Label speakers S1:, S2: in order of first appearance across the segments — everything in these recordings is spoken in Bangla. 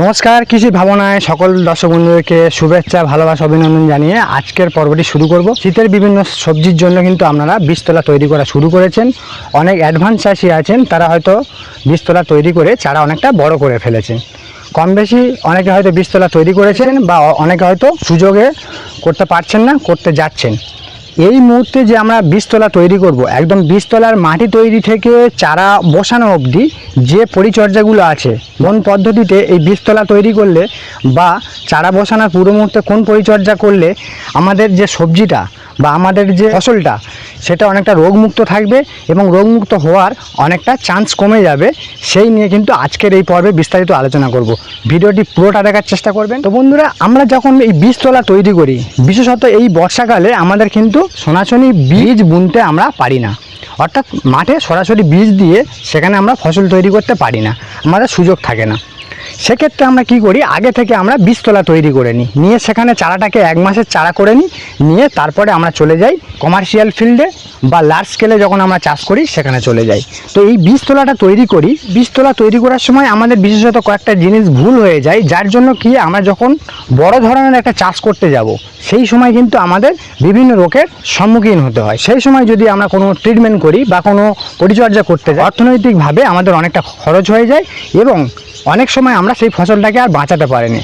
S1: নমস্কার, কৃষি ভাবনায় সকল দর্শক বন্ধুদেরকে শুভেচ্ছা, ভালোবাসা, অভিনন্দন জানিয়ে আজকের পর্বটি শুরু করব। শীতের বিভিন্ন সবজির জন্য কিন্তু আপনারা বীজতলা তৈরি করা শুরু করেছেন। অনেক অ্যাডভান্স চাষি আছেন, তারা হয়তো বীজতলা তৈরি করে চারা অনেকটা বড় করে ফেলেছেন। কম বেশি অনেকে হয়তো বীজতলা তৈরি করেছেন বা অনেকে হয়তো সুযোগে করতে পারছেন না, করতে যাচ্ছেন। এই মুহূর্তে যে আমরা বীজতলা তৈরি করব, একদম বীজতলার মাটি তৈরি থেকে চারা বসানো অবধি যে পরিচর্যাগুলো আছে কোন পদ্ধতিতে এই বীজতলা তৈরি করলে বা চারা বসানোর পুরো মুহূর্তে কোন পরিচর্যা করলে আমাদের যে সবজিটা বা আমাদের যে ফসলটা, সেটা অনেকটা রোগমুক্ত থাকবে এবং রোগমুক্ত হওয়ার অনেকটা চান্স কমে যাবে। সেই নিয়ে কিন্তু আজকের এই পর্বে বিস্তারিত আলোচনা করব। ভিডিওটি পুরোটা দেখার চেষ্টা করবেন। তো বন্ধুরা, আমরা যখন এই বীজতলা তৈরি করি, বিশেষত এই বর্ষাকালে আমাদের কিন্তু সোনাচনি বীজ বুনতে আমরা পারি না। অর্থাৎ মাঠে সরাসরি বীজ দিয়ে সেখানে আমরা ফসল তৈরি করতে পারি না। আমাদের সুযোগ থাকে না। সেক্ষেত্রে আমরা কি করি? আগে থেকে আমরা বীজতলা তৈরি করে নিই। নিয়ে সেখানে চারাটাকে এক মাসের চারা করে নিই। নিয়ে তারপরে আমরা চলে যাই কমার্শিয়াল ফিল্ডে বা লার্জ স্কেলে যখন আমরা চাষ করি, সেখানে চলে যাই। তো এই বীজতলাটা তৈরি করি। বীজতলা তৈরি করার সময় আমাদের বিশেষত কয়েকটা জিনিস ভুল হয়ে যায়। যার জন্য কি? আমরা যখন বড় ধরনের একটা চাষ করতে যাব, সেই সময় কিন্তু আমাদের বিভিন্ন রোগের সম্মুখীন হতে হয়। সেই সময় যদি আমরা কোনো ট্রিটমেন্ট করি বা কোনো পরিচর্যা করতে যাই, অর্থনৈতিকভাবে আমাদের অনেকটা খরচ হয়ে যায় এবং অনেক সময় আমরা সেই ফসলটাকে আর বাঁচাতে পারিনি।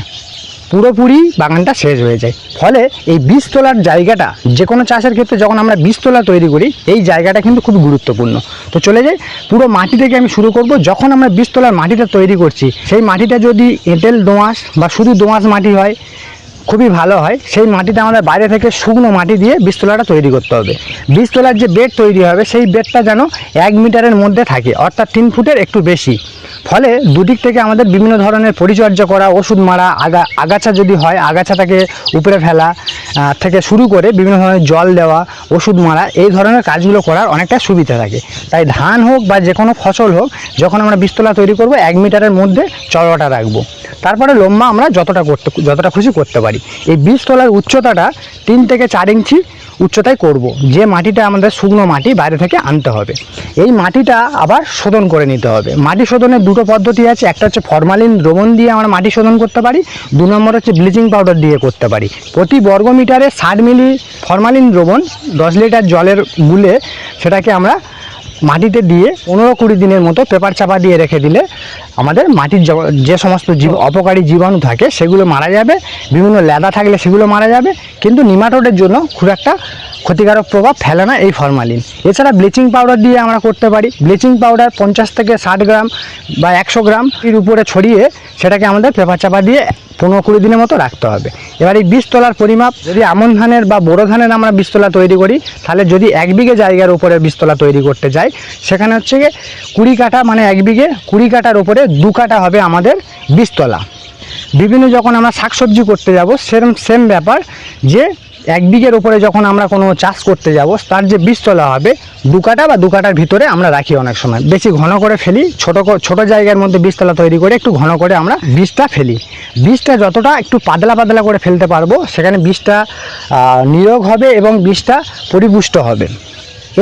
S1: পুরোপুরি বাগানটা শেষ হয়ে যায়। ফলে এই বীজ তোলার জায়গাটা, যে কোনো চাষের ক্ষেত্রে যখন আমরা বীজ তোলা তৈরি করি, এই জায়গাটা কিন্তু খুব গুরুত্বপূর্ণ। তো চলে যাই, পুরো মাটি থেকে আমি শুরু করব। যখন আমরা বীজ তোলার মাটিটা তৈরি করছি, সেই মাটিটা যদি এঁটেল দোঁয়াশ বা শুধু দোঁয়াশ মাটি হয় খুবই ভালো হয়। সেই মাটিটা আমাদের বাইরে থেকে শুকনো মাটি দিয়ে বীজতলাটা তৈরি করতে হবে। বীজতলার যে বেড তৈরি হবে, সেই বেডটা যেন এক মিটারের মধ্যে থাকে, অর্থাৎ তিন ফুটের একটু বেশি। ফলে দুদিক থেকে আমাদের বিভিন্ন ধরনের পরিচর্যা করা, ওষুধ মারা, আগা, আগাছা যদি হয়, আগাছাটাকে উপরে ফেলা থেকে শুরু করে বিভিন্ন ধরনের জল দেওয়া, ওষুধ মারা, এই ধরনের কাজগুলো করার অনেকটা সুবিধা থাকে। তাই ধান হোক বা যে কোনো ফসল হোক, যখন আমরা বীজতলা তৈরি করব, এক মিটারের মধ্যে চড়াটা রাখব। তারপরে লম্বা আমরা যতটা করতে যতটা খুশি করতে পারি। এই বীজতলার উচ্চতাটা তিন থেকে চার ইঞ্চি উচ্চতায় করব। যে মাটিটা আমাদের শুকনো মাটি বাইরে থেকে আনতে হবে। এই মাটিটা আবার শোধন করে নিতে হবে। মাটি শোধনের দুটো পদ্ধতি আছে। একটা হচ্ছে ফরমালিন দ্রবণ দিয়ে আমরা মাটি শোধন করতে পারি। দু নম্বর হচ্ছে ব্লিচিং পাউডার দিয়ে করতে পারি। প্রতি বর্গ মিটারে ষাট মিলি ফরমালিন দ্রবণ দশ লিটার জলের গুলে সেটাকে আমরা মাটিতে দিয়ে পনেরো কুড়ি দিনের মতো পেপার চাপা দিয়ে রেখে দিলে আমাদের মাটির যে সমস্ত জীব অপকারী জীবাণু থাকে, সেগুলো মারা যাবে। বিভিন্ন লেদা থাকলে সেগুলো মারা যাবে। কিন্তু নিমাটোডের জন্য খুব একটা ক্ষতিকারক প্রভাব ফেলে না এই ফরমালিন। এছাড়া ব্লিচিং পাউডার দিয়ে আমরা করতে পারি। ব্লিচিং পাউডার পঞ্চাশ থেকে ষাট গ্রাম বা একশো গ্রাম এর উপরে ছড়িয়ে সেটাকে আমাদের পেপার চাপা দিয়ে পনেরো কুড়ি দিনের মতো রাখতে হবে। এবার এই বীজতলার পরিমাপ, যদি আমন ধানের বা বোরো ধানের আমরা বীজতলা তৈরি করি, তাহলে যদি এক বিঘে জায়গার উপরে বীজতলা তৈরি করতে যাই, সেখানে হচ্ছে গিয়ে কুড়ি কাঠা মানে এক বিঘে কুড়ি কাঠার উপরে দু কাঠা হবে আমাদের বীজতলা বিভিন্ন যখন আমরা শাকসবজি করতে যাব, সেরম সেম ব্যাপার যে এক বিঘের উপরে যখন আমরা কোনো চাষ করতে যাব, তার যে বীজতলা হবে, দু কাটা বা দু কাটার ভিতরে আমরা রাখি অনেক সময়। বেশি ঘন করে ফেলি, ছোট ছোট জায়গার মধ্যে বীজতলা তৈরি করে একটু ঘন করে আমরা বীজটা ফেলি। বীজটা যতটা একটু পাতলা পাতলা করে ফেলতে পারব, সেখানে বীজটা নিয়োগ হবে এবং বীজটা পরিপুষ্ট হবে।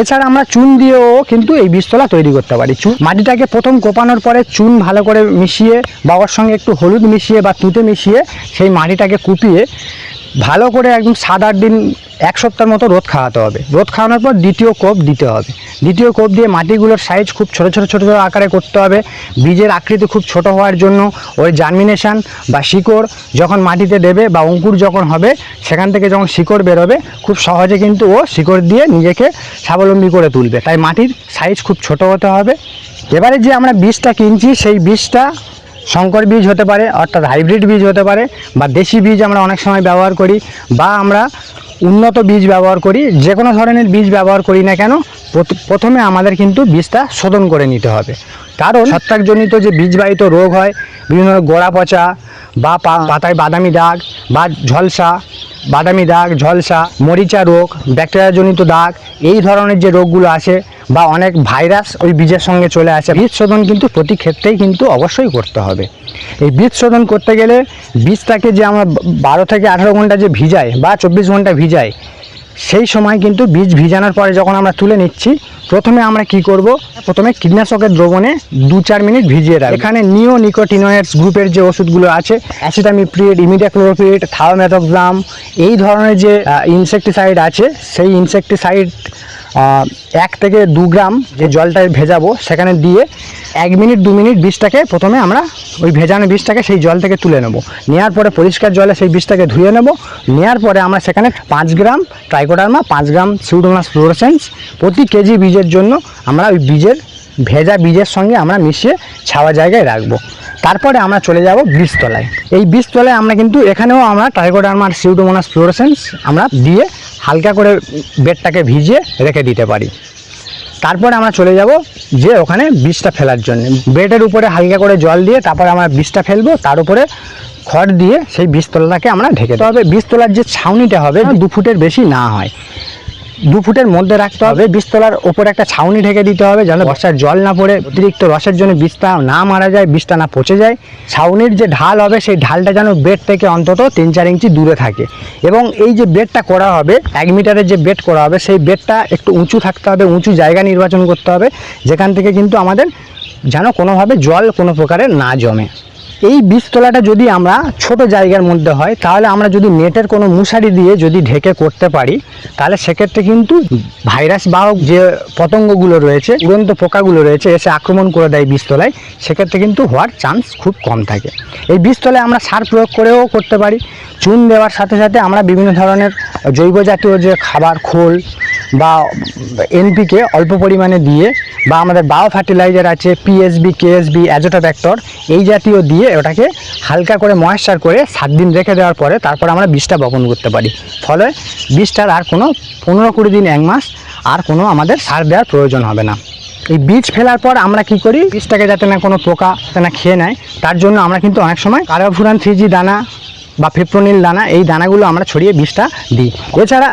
S1: এছাড়া আমরা চুন দিয়েও কিন্তু এই বীজতলা তৈরি করতে পারি। চুন, মাটিটাকে প্রথম কোপানোর পরে চুন ভালো করে মিশিয়ে বা ওর সঙ্গে একটু হলুদ মিশিয়ে বা তুঁতে মিশিয়ে সেই মাটিটাকে কুপিয়ে ভালো করে একদম সাত আট দিন, এক সপ্তাহের মতো রোদ খাওয়াতে হবে। রোদ খাওয়ানোর পর দ্বিতীয় কোপ দিতে হবে। দ্বিতীয় কোপ দিয়ে মাটিগুলোর সাইজ খুব ছোট ছোট ছোট, ছোটো আকারে করতে হবে। বীজের আকৃতি খুব ছোট হওয়ার জন্য ওই জার্মিনেশন বা শিকড় যখন মাটিতে দেবে বা অঙ্কুর যখন হবে, সেখান থেকে যখন শিকড় বেরোবে, খুব সহজে কিন্তু ও শিকড় দিয়ে নিজেকে স্বাবলম্বী করে তুলবে। তাই মাটির সাইজ খুব ছোট হতে হবে। এবারে যে আমরা বীজটা কিনছি, সেই বীজটা শঙ্কর বীজ হতে পারে, অর্থাৎ হাইব্রিড বীজ হতে পারে বা দেশি বীজ আমরা অনেক সময় ব্যবহার করি বা আমরা উন্নত বীজ ব্যবহার করি, যে কোনো ধরনের বীজ ব্যবহার করি না কেন, প্রথ- প্রথমে আমাদের কিন্তু বীজটা শোধন করে নিতে হবে। কারণ ছত্রাকজনিত যে বীজবাহিত রোগ হয়, বিভিন্ন গোড়া পচা বা পাতায় বাদামি দাগ বা ঝলসা, বাদামি দাগ, ঝলসা, মরিচা রোগ, ব্যাকটেরিয়াজনিত দাগ, এই ধরনের যে রোগগুলো আসে বা অনেক ভাইরাস ওই বীজের সঙ্গে চলে আসে। বীজ শোধন কিন্তু প্রতি ক্ষেত্রেই কিন্তু অবশ্যই করতে হবে। এই বীজ শোধন করতে গেলে বীজটাকে যে আমরা বারো থেকে আঠারো ঘণ্টা যে ভিজাই বা চব্বিশ ঘণ্টা ভিজাই, সেই সময় কিন্তু বীজ ভিজানোর পরে যখন আমরা তুলে নিচ্ছি, প্রথমে আমরা কি করব? প্রথমে কীটনাশকের দ্রবণে দু চার মিনিট ভিজিয়ে রাখব। এখানে নিও নিকোটিনয়েডস গ্রুপের যে ওষুধগুলো আছে, অ্যাসিটামিপ্রিড ইমিডাক্লোরোপিড থাওমেথক্সাম এই ধরনের যে ইনসেকটিসাইড আছে, সেই ইনসেকটিসাইড এক থেকে দু গ্রাম যে জলটা ভেজাবো, সেখানে দিয়ে এক মিনিট, দু মিনিট বীজটাকে প্রথমে আমরা ওই ভেজানো বীজটাকে সেই জল থেকে তুলে নেব। নেওয়ার পরে পরিষ্কার জলে সেই বীজটাকে ধুয়ে নেব। নেওয়ার পরে আমরা সেখানে পাঁচ গ্রাম ট্রাইকোডার্মা পাঁচ গ্রাম সিউডোনাস ফ্লোরোসেন্স প্রতি কেজি বীজের জন্য আমরা ওই বীজের ভেজা বীজের সঙ্গে আমরা মিশিয়ে ছাওয়া জায়গায় রাখব। তারপরে আমরা চলে যাব বীজতলায়। এই বীজতলায় আমরা কিন্তু এখানেও আমরা ট্রাইকোডার্মার সিউডোমোনাস ফ্লোরোসেন্স আমরা দিয়ে হালকা করে বেডটাকে ভিজিয়ে রেখে দিতে পারি। তারপরে আমরা চলে যাব যে ওখানে বীজটা ফেলার জন্য। বেডের উপরে হালকা করে জল দিয়ে তারপরে আমরা বীজটা ফেলব, তার উপরে খড় দিয়ে সেই বীজতলাটাকে আমরা ঢেকে তবে বীজতলার যে ছাউনিটা হবে দু ফুটের বেশি না হয়। দু ফুটের মধ্যে রাখতে হবে, বীজতলার ওপরে একটা ছাউনি ঢেকে দিতে হবে যেন বর্ষার জল না পড়ে, অতিরিক্ত রসের জন্য বীজটা না মারা যায়, বীজটা না পচে যায়। ছাউনির যে ঢাল হবে, সেই ঢালটা যেন বেড থেকে অন্তত তিন চার ইঞ্চি দূরে থাকে। এবং এই যে বেডটা করা হবে, এক মিটারের যে বেড করা হবে, সেই বেডটা একটু উঁচু থাকতে হবে, উঁচু জায়গা নির্বাচন করতে হবে, যেখান থেকে কিন্তু আমাদের যেন কোনোভাবে জল কোনো প্রকারে না জমে। এই বীজতলাটা যদি আমরা ছোট জায়গার মধ্যে হয়, তাহলে আমরা যদি নেটের কোনো মশারি দিয়ে যদি ঢেকে করতে পারি, তাহলে সেক্ষেত্রে কিন্তু ভাইরাস বাহক যে পতঙ্গগুলো রয়েছে, উড়ন্ত পোকাগুলো রয়েছে, এসে আক্রমণ করে দেয় বীজতলায়, সেক্ষেত্রে কিন্তু হওয়ার চান্স খুব কম থাকে। এই বীজতলায় আমরা সার প্রয়োগ করেও করতে পারি। চুন দেওয়ার সাথে সাথে আমরা বিভিন্ন ধরনের জৈব জাতীয় যে খাবার, খোল বা এনপিকে অল্প পরিমাণে দিয়ে বা আমাদের বায়ো ফার্টিলাইজার আছে পিএসবি কেএসবি অ্যাজোটাব্যাক্টর এই জাতীয় দিয়ে ওটাকে হালকা করে ময়েশ্চার করে সাত দিন রেখে দেওয়ার পরে তারপর আমরা বীজটা বপন করতে পারি। ফলে বীজটার আর কোনো পনেরো কুড়ি দিন, এক মাস আর কোনো আমাদের সার দেওয়ার প্রয়োজন হবে না। এই বীজ ফেলার পর আমরা কি করি? বীজটাকে যাতে না কোনো পোকা যাতে না খেয়ে নেয়, তার জন্য আমরা কিন্তু অনেক সময় কার্বোফুরান থ্রিজি দানা বা ফিপ্রোনিল দানা, এই দানাগুলো আমরা ছড়িয়ে বীজটা দিই। এছাড়া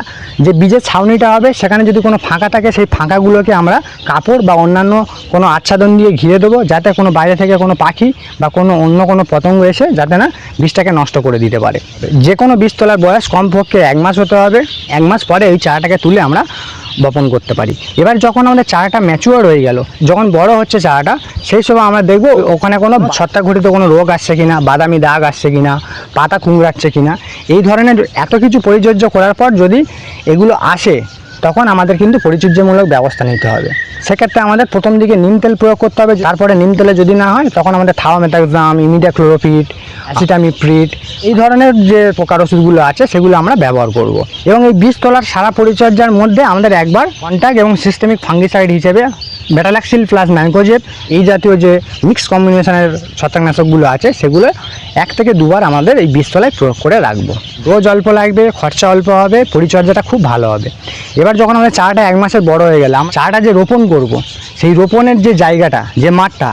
S1: যে বীজের ছাউনিটা হবে, সেখানে যদি কোনো ফাঁকা থাকে, সেই ফাঁকাগুলোকে আমরা কাপড় বা অন্যান্য কোনো আচ্ছাদন দিয়ে ঘিরে দেবো, যাতে কোনো বাইরে থেকে কোনো পাখি বা কোনো অন্য কোনো পতঙ্গ এসে যাতে না বীজটাকে নষ্ট করে দিতে পারে। যে কোনো বীজ তোলার বয়স কমপক্ষে এক মাস হতে হবে। এক মাস পরে এই চারাটাকে তুলে আমরা বপন করতে পারি। এবার যখন আমাদের চারাটা ম্যাচুয়ার হয়ে গেল, যখন বড় হচ্ছে চারাটা, সেই সময় আমরা দেখব ওখানে কোনো ছত্রাকঘটিত কোনো রোগ আসছে কিনা, বাদামি দাগ আসছে কিনা, পাতা কুমড়াচ্ছে কিনা। এই ধরনের এত কিছু পরিচর্যা করার পর যদি এগুলো আসে তখন আমাদের কিন্তু পরিচর্যামূলক ব্যবস্থা নিতে হবে। সেক্ষেত্রে আমাদের প্রথম দিকে নিম তেল প্রয়োগ করতে হবে, তারপরে নিম তেলে যদি না হয়, তখন আমাদের থাওমেটাক্সাম ইমিডাক্লোরোপিড অ্যাসিটামিপ্রিট, এই ধরনের যে পোকার ওষুধগুলো আছে, সেগুলো আমরা ব্যবহার করব। এবং এই বীজ তোলার সারা পরিচর্যার মধ্যে আমাদের একবার কন্ট্যাক্ট এবং সিস্টেমিক ফাঙ্গিসাইড হিসেবে ব্যাটালাক্সিল প্লাস ম্যানকোজেব এই জাতীয় যে মিক্স কম্বিনেশনের ছত্রাকনাশকগুলো আছে, সেগুলো এক থেকে দুবার আমাদের এই বীজতলায় প্রয়োগ করে রাখব। রোজ অল্প লাগবে, খরচা অল্প হবে, পরিচর্যাটা খুব ভালো হবে। এবার যখন আমাদের চাটা এক মাসের বড় হয়ে গেলাম, চাটা যে রোপণ করব, সেই রোপণের যে জায়গাটা, যে মাঠটা,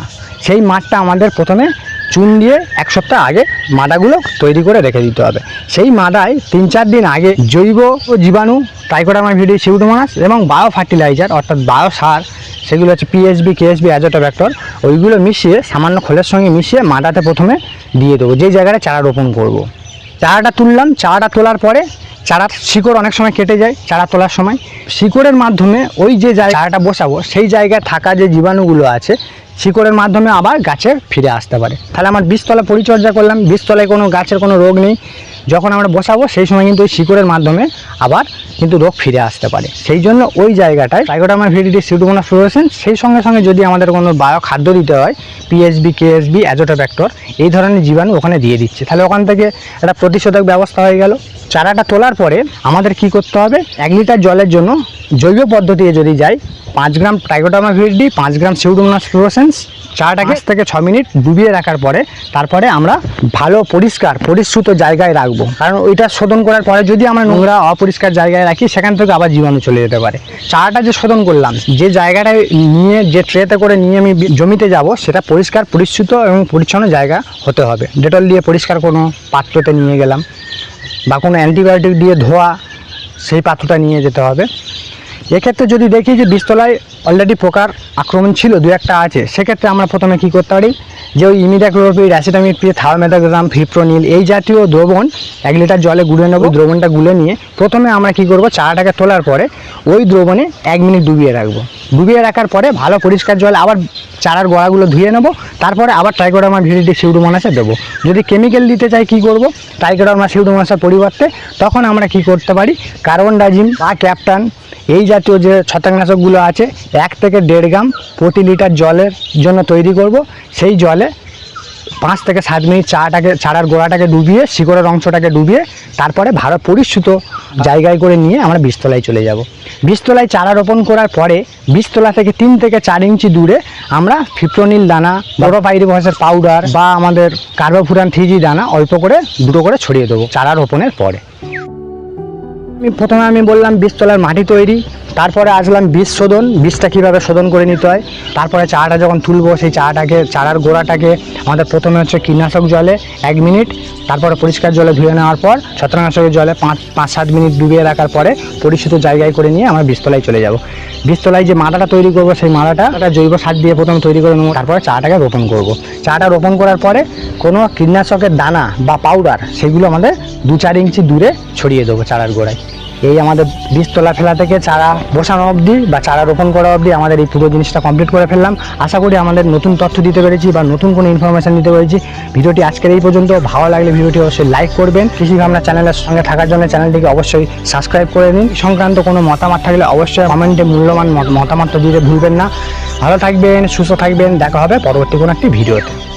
S1: সেই মাঠটা আমাদের প্রথমে চুন দিয়ে এক সপ্তাহ আগে মাদাগুলো তৈরি করে রেখে দিতে হবে। সেই মাদায় তিন চার দিন আগে জৈব ও জীবাণু ট্রাইকোডার্মা ভিডি সিউডোমাস এবং বায়ো ফার্টিলাইজার অর্থাৎ বায়ো সার সেগুলো হচ্ছে পিএসবি কেএসবি অ্যাজোটাব্যাক্টর ওইগুলো মিশিয়ে, সামান্য খোলের সঙ্গে মিশিয়ে মাদাতে প্রথমে দিয়ে দেবো। যেই জায়গাটা চারা রোপণ করব। চারাটা তুললাম, চারাটা তোলার পরে চারার শিকড় অনেক সময় কেটে যায়, চারা তোলার সময়। শিকড়ের মাধ্যমে ওই যে চারাটা বসাবো, সেই জায়গায় থাকা যে জীবাণুগুলো আছে, শিকড়ের মাধ্যমে আবার গাছে ফিরে আসতে পারে। তাহলে আমার বীজতলা পরিচর্যা করলাম। বীজতলায় কোনো গাছের কোনো রোগ নেই। যখন আমরা বসাবো, সেই সময় কিন্তু ওই শিকড়ের মাধ্যমে আবার কিন্তু রোগ ফিরে আসতে পারে। সেই জন্য ওই জায়গাটায় টাইগোডামা ভিডিটি সিউডোমোনাস ফ্লোরেসেন্স সেই সঙ্গে সঙ্গে যদি আমাদের কোনো বায়ো খাদ্য দিতে হয় পিএসবি কেএসবি অ্যাজোটাব্যাক্টর এই ধরনের জীবাণু ওখানে দিয়ে দিচ্ছে। তাহলে ওখান থেকে একটা প্রতিষেধক ব্যবস্থা হয়ে গেল। চারাটা তোলার পরে আমাদের কি করতে হবে? এক লিটার জলের জন্য জৈব পদ্ধতিতে যদি যাই পাঁচ গ্রাম টাইগোডামা ভিডি পাঁচ গ্রাম সিউডোমোনাস ফ্লোরেসেন্স চারাটাকে পাঁচ থেকে ছ মিনিট ডুবিয়ে রাখার পরে তারপরে আমরা ভালো পরিষ্কার পরিশ্রুত জায়গায় রাখব। কারণ ওইটা শোধন করার পরে যদি আমরা নোংরা অপরিষ্কার জায়গায় রাখি সেখান থেকে আবার জীবাণু চলে যেতে পারে। চারাটা যে শোধন করলাম যে জায়গাটায় নিয়ে যে ট্রেতে করে নিয়ে আমি জমিতে যাব সেটা পরিষ্কার পরিশ্রুত এবং পরিচ্ছন্ন জায়গা হতে হবে। ডেটল দিয়ে পরিষ্কার কোনো পাত্রতে নিয়ে গেলাম। বা কোনো অ্যান্টিবায়োটিক দিয়ে ধোয়া, সেই পাত্রটা নিয়ে যেতে হবে। এক্ষেত্রে যদি দেখি যে বীজতলায় অলরেডি পোকার আক্রমণ ছিল, দু একটা আছে, সেক্ষেত্রে আমরা প্রথমে কী করতে পারি? যে ওই ইমিডাক্লোরোপিড অ্যাসিটামিড পি থার্মেদাগ্রাম ফিপ্রোনিল, এই জাতীয় দ্রবণ এক লিটার জলে গুলে নেব দ্রবণটা গুলে নিয়ে প্রথমে আমরা কি করব চারাটাকে তোলার পরে ওই দ্রবণে এক মিনিট ডুবিয়ে রাখব। ডুবিয়ে রাখার পরে ভালো পরিষ্কার জল, আবার চারার গোড়াগুলো ধুয়ে নেব, তারপরে আবার ট্রাইকোডার্মা ভিডিটি সিউডোমোনাসে দেবো। যদি কেমিক্যাল দিতে চাই কি করব ট্রাইকোডার্মা সিউডোমোনাসের পরিবর্তে তখন আমরা কি করতে পারি কার্বন ডাইজিম বা ক্যাপ্টান এই জাতীয় যে ছত্রাকনাশকগুলো আছে, এক থেকে দেড় গ্রাম প্রতি লিটার জলের জন্য তৈরি করব, সেই জলে পাঁচ থেকে সাত মিনিট চাটাকে চারার গোড়াটাকে ডুবিয়ে, শিকড়ের অংশটাকে ডুবিয়ে, তারপরে ভালো পরিশ্রুত জায়গায় করে নিয়ে আমরা বীজতলায় চলে যাব। বীজতলায় চারা রোপণ করার পরে বীজতলা থেকে তিন থেকে চার ইঞ্চি দূরে আমরা ফিপ্রোনিল দানা বড়োপাইরিভাসের পাউডার বা আমাদের কার্বোফুরান থ্রিজি দানা অল্প করে, দুটো করে ছড়িয়ে দেবো চারা রোপণের পরে। আমি প্রথমে আমি বললাম বীজতলার মাটি তৈরি, তারপরে আসলাম বীজ শোধন, বীজটা কীভাবে শোধন করে নিতে হয়, তারপরে চারাটা যখন তুলবো, সেই চারাটাকে, চারার গোড়াটাকে আমাদের প্রথমে হচ্ছে কীটনাশক জলে এক মিনিট, তারপরে পরিষ্কার জলে ধুয়ে নেওয়ার পর ছত্রাকনাশকের জলে পাঁচ পাঁচ, সাত মিনিট ডুবিয়ে রাখার পরে পরিচিত জায়গায় করে নিয়ে আমরা বীজতলায় চলে যাব বীজতলায় যে মাদাটা তৈরি করব, সেই মাদাটা একটা জৈব সার দিয়ে প্রথমে তৈরি করে নেব, তারপরে চাটাকে রোপণ করব। চাটা রোপণ করার পরে কোনো কীটনাশকের দানা বা পাউডার সেগুলো আমাদের দু চার ইঞ্চি দূরে ছড়িয়ে দেবো চারার গোড়ায় এই আমাদের বীজতলা ফেলা থেকে চারা বসানো অবধি বা চারা রোপণ করা অবধি আমাদের এই পুরো জিনিসটা কমপ্লিট করে ফেললাম। আশা করি আমাদের নতুন তথ্য দিতে পেরেছি বা নতুন কোনো ইনফরমেশান দিতে পেরেছি। ভিডিওটি আজকের এই পর্যন্ত। ভালো লাগলে ভিডিওটি অবশ্যই লাইক করবেন। কৃষি ভাবনা চ্যানেলের সঙ্গে থাকার জন্য চ্যানেলটিকে অবশ্যই সাবস্ক্রাইব করে নিন। সংক্রান্ত কোনো মতামত থাকলে অবশ্যই কমেন্টে মূল্যবান মত- মতামত দিতে ভুলবেন না। ভালো থাকবেন, সুস্থ থাকবেন। দেখা হবে পরবর্তী কোনো একটি ভিডিওতে।